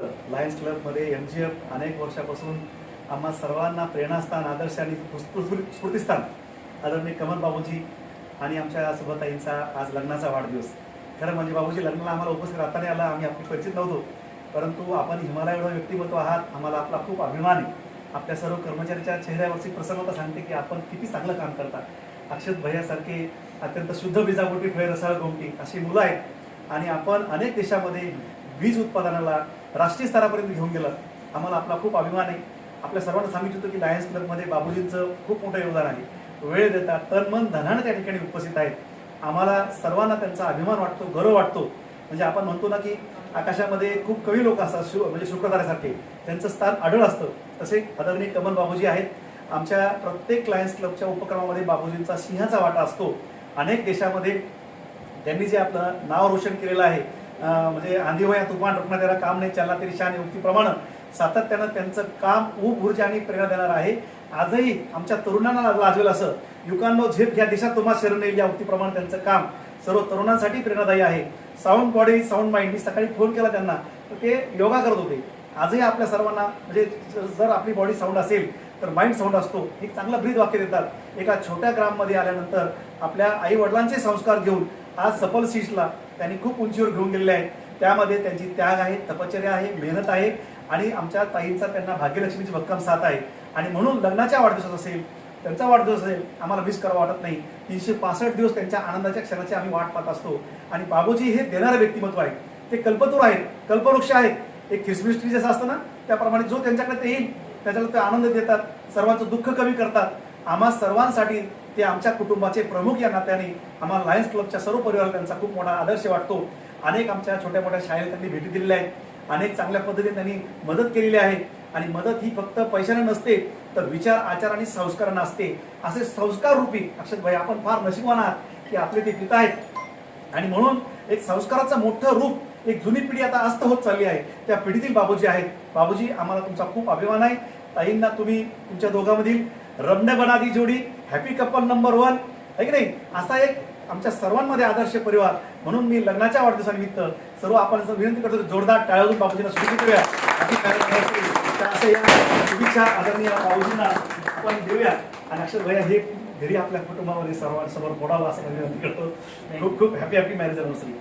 Lions क्लबमध्ये M G F अनेक वर्षापासून आम्हा सर्वांना प्रेरणास्थान आदर्श आणि स्फूर्ती- स्फूर्तिस्थान. आदरणीय कमल बाबूजी आणि आमच्या सुभाताईंचा आज लग्नाचा वाढदिवस. खरं म्हणजे बाबूजी लग्नाला आम्हाला उपस्थित राहता नाही आला आम्ही आपली परिचित नव्हतो. परंतु आपण हिमालय एवढं व्यक्तिमत्व आहात आम्हाला आपला खूप अभिमान आहे. आपल्या सर्व कर्मचाऱ्याच्या चेहऱ्यावरची प्रसन्नता सांगते की आपण किती चांगलं काम करता. अक्षत भैयासारखे अत्यंत शुद्ध बीजापोटी फळे रसाळ गोमटी अशी मुलं आहेत. आणि आपण अनेक देशामध्ये वीज उत्पादनाला राष्ट्रीय स्तरापर्यंत घेऊन गेलं. आम्हाला आपला खूप अभिमान आहे. आपल्या सर्वांना सांगितलं होतं की लायन्स क्लबमध्ये बाबूजींचं खूप मोठं योगदान आहे. वेळ देतात तन मन धनानं त्या ठिकाणी उपस्थित आहेत. आम्हाला सर्वांना त्यांचा अभिमान वाटतो गर्व वाटतो. म्हणजे आपण म्हणतो ना की आकाशामध्ये खूप कवी लोक असतात शु म्हणजे शुक्रताऱ्यासारखे त्यांचं स्थान आढळ असतं. तसे आदरणीय कमल बाबूजी आहेत. आमच्या प्रत्येक लायन्स क्लबच्या उपक्रमामध्ये बाबूजींचा सिंहाचा वाटा असतो. अनेक देशामध्ये त्यांनी जे आपलं नाव रोशन केलेलं आहे म्हणजे आंधी या तुफान रुग्ण त्याला काम नाही चालला तरी शान युक्तीप्रमाणे सातत्यानं त्यांचं काम ऊब ऊर्जा आणि प्रेरणा देणार आहे. आजही आमच्या तरुणांना लाजवेल असं. युकांनो झेप घ्या दिशा तुम्हा शरण येईल या उक्तीप्रमाणे त्यांचं काम. सर्व तरुणांसाठी प्रेरणादायी आहे. साऊंड बॉडी साऊंड माइंड मी सकाळी फोन केला त्यांना. तर ते योगा करत होते. आजही आपल्या सर्वांना म्हणजे जर आपली बॉडी साऊंड असेल तर माइंड साऊंड असतो. एक चांगलं ब्रीद वाक्य देतात. एका छोट्या ग्राममध्ये आल्यानंतर आपल्या आई वडिलांचे संस्कार घेऊन आज सफल शीशला त्यांनी खूप उंचीवर घेऊन गेलेले आहेत. त्यामध्ये त्यांची त्याग आहे तपश्चर्या आहे मेहनत आहे आणि आमच्या ताईंचा त्यांना भाग्यलक्ष्मीची भक्कम साथ आहे. आणि म्हणून लग्नाच्या वाढदिवसात असेल त्यांचा वाढदिवस असेल आम्हाला मिस करावा वाटत नाही. तीनशे पासष्ट दिवस त्यांच्या आनंदाच्या क्षणाची आम्ही वाट पाहत असतो. आणि बाबूजी हे देणारे व्यक्तिमत्व आहे. ते कल्पतूर आहेत कल्पवृक्ष आहेत. एक ख्रिसमस ट्री जसं असतं ना त्याप्रमाणे जो त्यांच्याकडे ते येईल त्याच्याला ते आनंद देतात सर्वांचं दुःख कमी करतात. आम्हा सर्वांसाठी ते आमच्या कुटुंबाचे प्रमुख या नात्याने आम्हाला लायन्स क्लबच्या सर्व परिवाराला त्यांचा खूप मोठा आदर्श वाटतो. अनेक आमच्या छोट्या मोठ्या शाळेत त्यांनी भेटी दिलेल्या आहेत. अनेक चांगल्या पद्धतीने त्यांनी मदत केलेली आहे. आणि मदत ही फक्त पैशाने नसते तर विचार आचार आणि संस्कारांना असते. असे संस्कार रूपी अक्षत भाई आपण फार नशिबवान आहात की आपले ते पिता आहेत. आणि म्हणून एक संस्काराचं मोठं रूप एक जुनी पिढी आता अस्त होत चालली आहे. त्या पिढीतील बाबूजी आहेत. बाबूजी आम्हाला तुमचा खूप अभिमान आहे. ताईंना तुम्ही तुमच्या दोघांमधील रम्य बनादी जोडी हॅपी कपल नंबर वन आहे की नाही? असा एक आमच्या सर्वांमध्ये आदर्श परिवार. म्हणून मी लग्नाच्या वाढदिवसानिमित्त सर्व आपण विनंती करतो जोरदार टाळून बाबूजींना सुरू करूया तर असं या शुभेच्छा आदरणीय बाबूजींना आपण देऊया. आणि अक्षर भैया हे घरी आपल्या कुटुंबामध्ये सर्वांसमोर बोडावं असं विनंती करतो. खूप खूप हॅपी हॅपी मॅरेज अनिव्हर्सरी